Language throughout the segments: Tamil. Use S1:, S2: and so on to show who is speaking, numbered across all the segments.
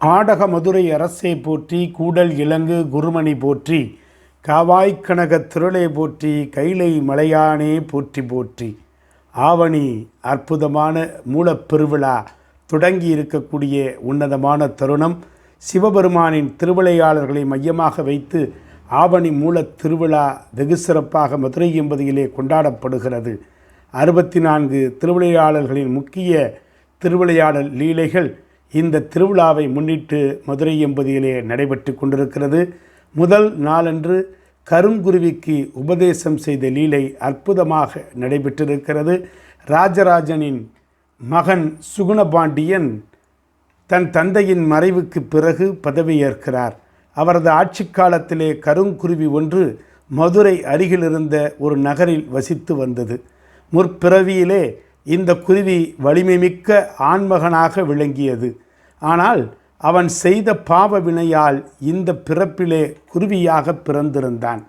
S1: ஆடக மதுரை அரசை போற்றி கூடல் இலங்கு குருமணி போற்றி காவாய்க்கனக திருளை போற்றி கைலை மலையானே போற்றி போற்றி. ஆவணி அற்புதமான மூலப்பெருவிழா தொடங்கி இருக்கக்கூடிய உன்னதமான தருணம். சிவபெருமானின் திருவிளையாளர்களை மையமாக வைத்து ஆவணி மூலத் திருவிழா வெகு சிறப்பாக மதுரை எம்பதியிலே கொண்டாடப்படுகிறது. அறுபத்தி நான்கு திருவிளையாளர்களின் முக்கிய திருவிளையாடல் லீலைகள் இந்த திருவிழாவை முன்னிட்டு மதுரை எம்பதியிலே நடைபெற்று கொண்டிருக்கிறது. முதல் நாளன்று கருங்குருவிக்கு உபதேசம் செய்த லீலை அற்புதமாக நடைபெற்றிருக்கிறது. ராஜராஜனின் மகன் சுகுணபாண்டியன் தன் தந்தையின் மறைவுக்கு பிறகு பதவியேற்கிறார். அவரது ஆட்சி காலத்திலே கருங்குருவி ஒன்று மதுரை அருகிலிருந்த ஒரு நகரில் வசித்து வந்தது. முற்பிறவியிலே இந்த குருவி வலிமைமிக்க ஆண்மகனாக விளங்கியது. ஆனால் அவன் செய்த பாவ வினையால் இந்த பிறப்பிலே குருவியாக பிறந்திருந்தான்.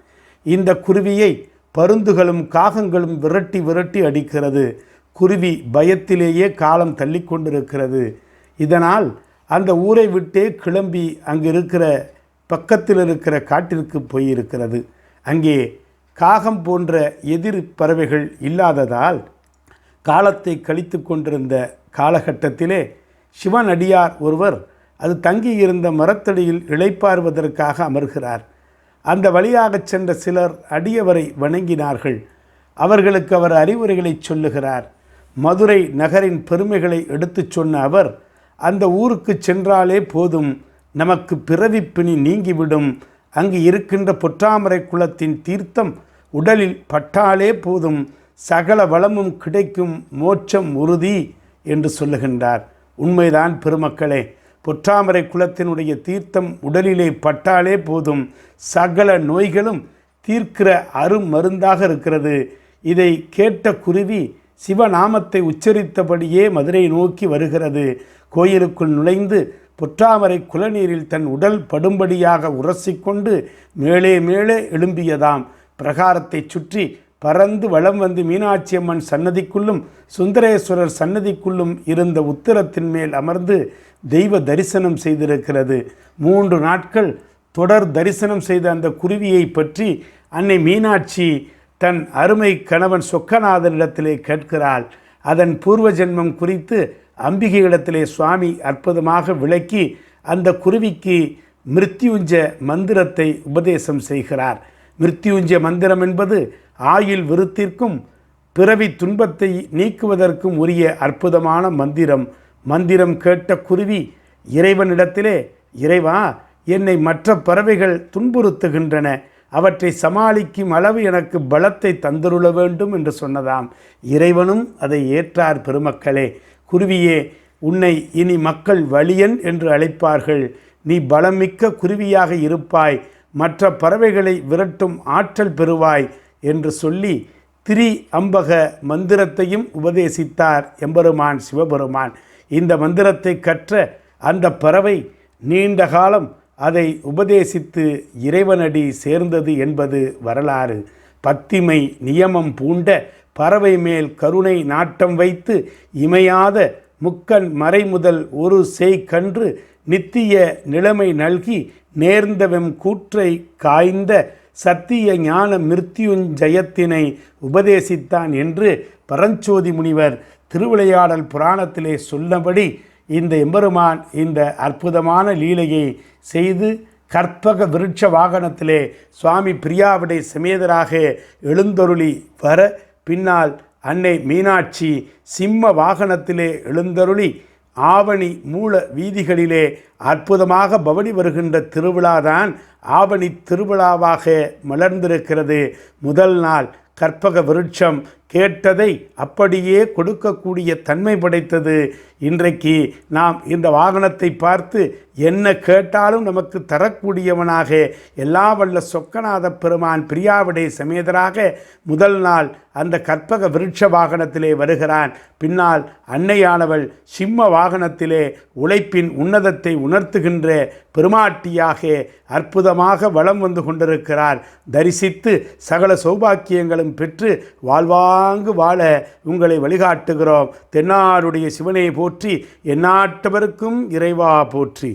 S1: இந்த குருவியை பருந்துகளும் காகங்களும் விரட்டி விரட்டி அடிக்கிறது. குருவி பயத்திலேயே காலம் தள்ளி கொண்டிருக்கிறது. இதனால் அந்த ஊரை விட்டே கிளம்பி அங்கே இருக்கிற பக்கத்தில் இருக்கிற காட்டிற்கு போயிருக்கிறது. அங்கே காகம் போன்ற எதிர் பறவைகள் இல்லாததால் காலத்தை கழித்து கொண்டிருந்த காலகட்டத்திலே சிவனடியார் ஒருவர் அது தங்கியிருந்த மரத்தடியில் இழைப்பாறுவதற்காக அமர்கிறார். அந்த வழியாகச் சென்ற சிலர் அடியவரை வணங்கினார்கள். அவர்களுக்கு அவர் அறிவுரைகளை சொல்லுகிறார். மதுரை நகரின் பெருமைகளை எடுத்துச் சொன்ன அவர் அந்த ஊருக்கு சென்றாலே போதும் நமக்கு பிறவிப்பிணி நீங்கிவிடும். அங்கு இருக்கின்ற பொற்றாமரை குளத்தின் தீர்த்தம் உடலில் பட்டாலே போதும். சகல வளமும் கிடைக்கும் மோட்சம் உறுதி என்று சொல்லுகின்றார். உண்மைதான் பெருமக்களே. பொற்றாமரை குலத்தினுடைய தீர்த்தம் உடலிலே பட்டாலே போதும். சகல நோய்களும் தீர்க்கிற அருமருந்தாக இருக்கிறது. இதை கேட்ட குருவி சிவநாமத்தை உச்சரித்தபடியே மதுரை நோக்கி வருகிறது. கோயிலுக்குள் நுழைந்து பொற்றாமரை குலநீரில் தன் உடல் படும்படியாக உரசிக்கொண்டு மேலே மேலே எழும்பியதாம். பிரகாரத்தைச் சுற்றி பறந்து வளம் வந்து மீனாட்சி அம்மன் சன்னதிக்குள்ளும் சுந்தரேஸ்வரர் சன்னதிக்குள்ளும் இருந்த உத்தரத்தின் மேல் அமர்ந்து தெய்வ தரிசனம் செய்திருக்கிறது. மூன்று நாட்கள் தொடர் தரிசனம் செய்த அந்த குருவியை பற்றி அன்னை மீனாட்சி தன் அருமை கணவன் சொக்கநாதனிடத்திலே கேட்கிறாள். அதன் பூர்வ ஜென்மம் குறித்து அம்பிகையிடத்திலே சுவாமி அற்புதமாக விளக்கி அந்த குருவிக்கு மிருத்யுஞ்ச மந்திரத்தை உபதேசம் செய்கிறார். மிருத்யுஞ்ச மந்திரம் என்பது ஆயுள் விருத்திற்கும் பிறவி துன்பத்தை நீக்குவதற்கும் உரிய அற்புதமான மந்திரம். மந்திரம் கேட்ட குருவி இறைவனிடத்திலே இறைவா என்னை மற்ற பறவைகள் துன்புறுத்துகின்றன. அவற்றை சமாளிக்கும் அளவு எனக்கு பலத்தை தந்துருள வேண்டும் என்று சொன்னதாம். இறைவனும் அதை ஏற்றார் பெருமக்களே. குருவியே உன்னை இனி மக்கள் வலியன் என்று அழைப்பார்கள். நீ பலமிக்க குருவியாக இருப்பாய். மற்ற பறவைகளை விரட்டும் ஆற்றல் பெறுவாய் என்று சொல்லி திரி அம்பக மந்திரத்தையும் உபதேசித்தார் எம்பெருமான் சிவபெருமான். இந்த மந்திரத்தை கற்ற அந்த பறவை நீண்ட காலம் அதை உபதேசித்து இறைவனடி சேர்ந்தது என்பது வரலாறு. பத்திமை நியமம் பூண்ட பறவை மேல் கருணை நாட்டம் வைத்து இமையாத முக்கன் மறைமுதல் ஒரு செய் கன்று நித்திய நிலைமை நல்கி நேர்ந்தவெம் கூற்றை காய்ந்த சத்திய ஞான மிருத்யுஞ்சயத்தினை உபதேசித்தான் என்று பரஞ்சோதி முனிவர் திருவிளையாடல் புராணத்திலே சொன்னபடி இந்த எம்பெருமான் இந்த அற்புதமான லீலையை செய்து கற்பக விருட்ச வாகனத்திலே சுவாமி பிரியாவிடை சமேதராக எழுந்தருளி வர பின்னால் அன்னை மீனாட்சி சிம்ம வாகனத்திலே எழுந்தருளி ஆவணி மூல வீதிகளிலே அற்புதமாக பவனி வருகின்ற திருவிழாதான் ஆவணி திருவிழாவாக மலர்ந்திருக்கிறது. முதல் நாள் கற்பக விருட்சம் கேட்டதை அப்படியே கொடுக்கக்கூடிய தன்மை படைத்தது. இன்றைக்கு நாம் இந்த வாகனத்தை பார்த்து என்ன கேட்டாலும் நமக்கு தரக்கூடியவனாக எல்லா வல்ல சொக்கநாத பெருமான் பிரியாவிடை சமேதராக முதல் நாள் அந்த கற்பக விருட்ச வாகனத்திலே வருகிறான். பின்னால் அன்னையானவள் சிம்ம வாகனத்திலே உழைப்பின் உன்னதத்தை உணர்த்துகின்ற பெருமாட்டியாக அற்புதமாக வலம் வந்து கொண்டிருக்கிறார். தரிசித்து சகல சௌபாக்கியங்களும் பெற்று வாழ்வாங்கு வாழ உங்களை வழிகாட்டுகிறோம். தென்னாருடைய சிவனை போற்றி எந்நாட்டவருக்கும் இறைவா போற்றி.